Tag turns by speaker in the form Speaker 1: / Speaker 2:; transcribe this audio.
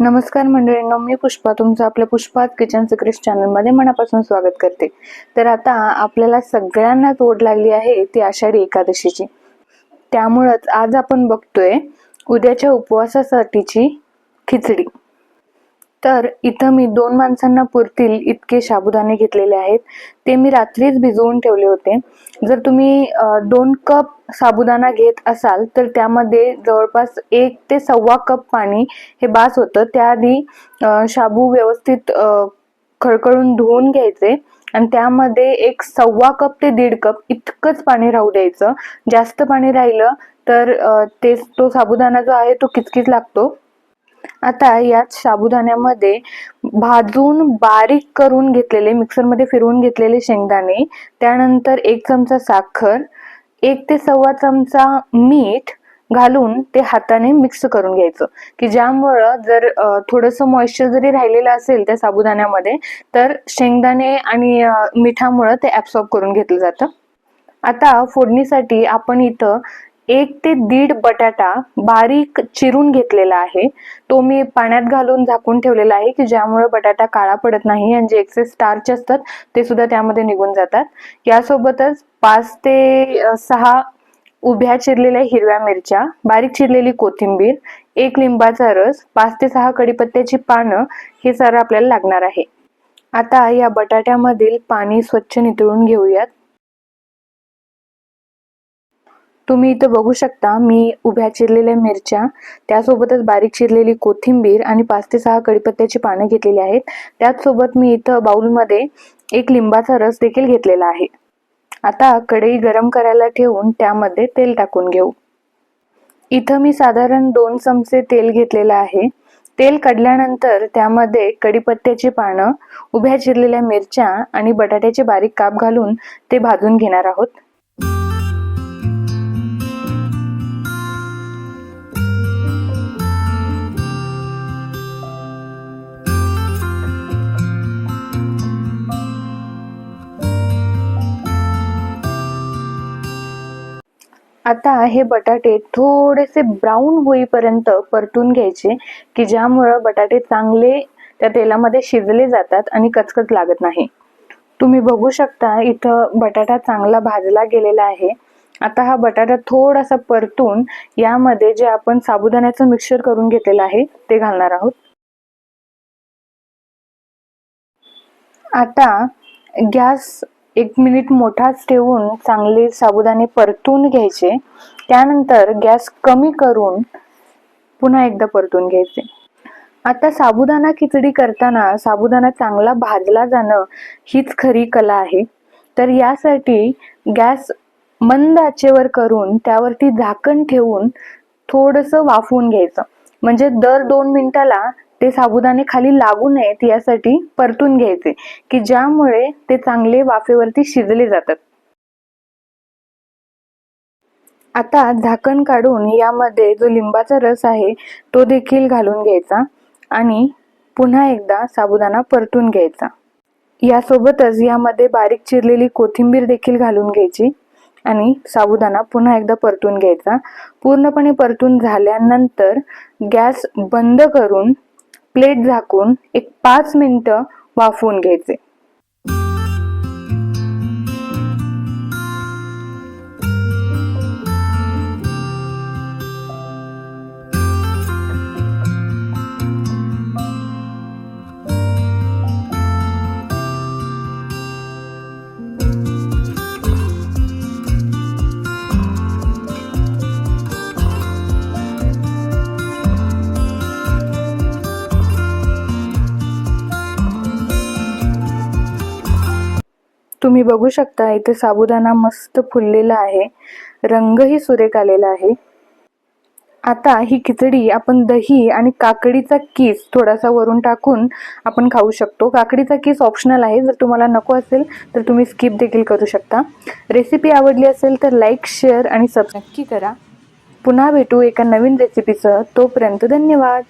Speaker 1: नमस्कार मंडळींनो मी पुष्पा तुमचं आपल्या पुष्पात किचन सिक्रेट चॅनलमध्ये मनापासून स्वागत करते. तर आता आपल्याला सगळ्यांना तोड लागली आहे ती आषाढी एकादशीची. त्यामुळंच आज आपण बघतोय उद्याच्या उपवासासाठीची खिचडी. तर इथं मी दोन माणसांना पुरतील इतके साबुदाणे घेतलेले आहेत. ते मी रात्रीच भिजवून ठेवले होते. जर तुम्ही दोन कप साबुदाणा घेत असाल तर त्यामध्ये जवळपास एक ते सव्वा कप पाणी हे बास होतं. त्याआधी शाबू व्यवस्थित खळखळून धुवून घ्यायचे आणि त्यामध्ये एक सव्वा कप ते दीड कप इतकंच पाणी राहू द्यायचं. जास्त पाणी राहिलं तर ते तो साबुदाणा जो आहे तो किचकिच लागतो. आता यात साबुदाण्यामध्ये भाजून बारीक करून घेतलेले मिक्सरमध्ये फिरवून घेतलेले शेंगदाणे त्यानंतर एक चमचा साखर एक ते सव्वा चमचा मीठ घालून ते हाताने मिक्स करून घ्यायचं. की ज्यामुळं जर थोडंसं मॉइश्चर जरी राहिलेलं असेल त्या साबुदाण्यामध्ये तर शेंगदाणे आणि मिठामुळं ते ॲब्सॉर्ब करून घेतलं जातं. आता फोडणीसाठी आपण इथं एक ते दीड बटाटा बारीक चिरून घेतलेला आहे. तो मी पाण्यात घालून झाकून ठेवलेला आहे की ज्यामुळे बटाटा काळा पडत नाही आणि जे एक्सेस स्टार्च असतात ते सुद्धा त्यामध्ये निघून जातात. यासोबतच पाच ते सहा उभ्या चिरलेल्या हिरव्या मिरच्या बारीक चिरलेली कोथिंबीर एक लिंबाचा रस पाच ते सहा कडीपत्त्याची पानं हे सारं आपल्याला लागणार आहे. आता या बटाट्यामधील पाणी स्वच्छ नितळून घेऊयात. तुम्ही इथं बघू शकता मी उभ्या चिरलेल्या मिरच्या त्यासोबतच बारीक चिरलेली कोथिंबीर आणि पाच ते सहा कडीपत्त्याची पानं घेतलेली आहेत. त्याचसोबत मी इथं बाउलमध्ये एक लिंबाचा रस देखील घेतलेला आहे. आता कढई गरम करायला ठेवून त्यामध्ये तेल टाकून घेऊ. इथं मी साधारण दोन चमचे तेल घेतलेलं आहे. तेल काढल्यानंतर त्यामध्ये कडीपत्त्याची पानं उभ्या चिरलेल्या मिरच्या आणि बटाट्याचे बारीक काप घालून ते भाजून घेणार आहोत. आता हे बटाटे थोडेसे ब्राऊन होईपर्यंत परतून घ्यायचे की ज्यामुळं बटाटे चांगले त्या तेलामध्ये शिजले जातात आणि कचकच लागत नाही. तुम्ही बघू शकता इथं बटाटा चांगला भाजला गेलेला आहे. आता हा बटाटा थोडासा परतून यामध्ये जे आपण साबुदाण्याचं मिक्सचर करून घेतलेलं आहे ते घालणार आहोत. आता गॅस एक मिनिट मोठाच ठेवून चांगले साबुदाणे परतून घ्यायचे. त्यानंतर गॅस कमी करून पुन्हा एकदा परतून घ्यायचे. आता साबुदाणा खिचडी करताना साबुदाणा चांगला भाजला जाणं हीच खरी कला आहे. तर यासाठी गॅस मंद आचेवर करून त्यावरती झाकण ठेवून थोडंसं वाफवून घ्यायचं. म्हणजे दर दोन मिनिटाला ते साबुदाणे खाली लागू नयेत यासाठी परतून घ्यायचे की ज्यामुळे ते चांगले वाफेवरती शिजले जातात. आता झाकण काढून यामध्ये जो लिंबाचा रस आहे तो देखील घालून घ्यायचा आणि पुन्हा एकदा साबुदाणा परतून घ्यायचा. यासोबतच यामध्ये बारीक चिरलेली कोथिंबीर देखील घालून घ्यायची आणि साबुदाणा पुन्हा एकदा परतून घ्यायचा. पूर्णपणे परतून झाल्यानंतर गॅस बंद करून प्लेट झाकून एक पाच मिनटं वाफवून घ्यायचे. तुम्ही बघू शकता इथे साबुदाणा मस्त फुललेला आहे. रंगही सुरेख आलेला आहे. आता ही खिचडी आपण दही आणि काकडीचा किस थोडासा वरून टाकून आपण खाऊ शकतो. काकडीचा किस ऑप्शनल आहे. जर तुम्हाला नको असेल तर तुम्ही स्किप देखील करू शकता. रेसिपी आवडली असेल तर लाईक शेअर आणि सब नक्की करा. पुन्हा भेटू एका नवीन रेसिपीसह तोपर्यंत धन्यवाद.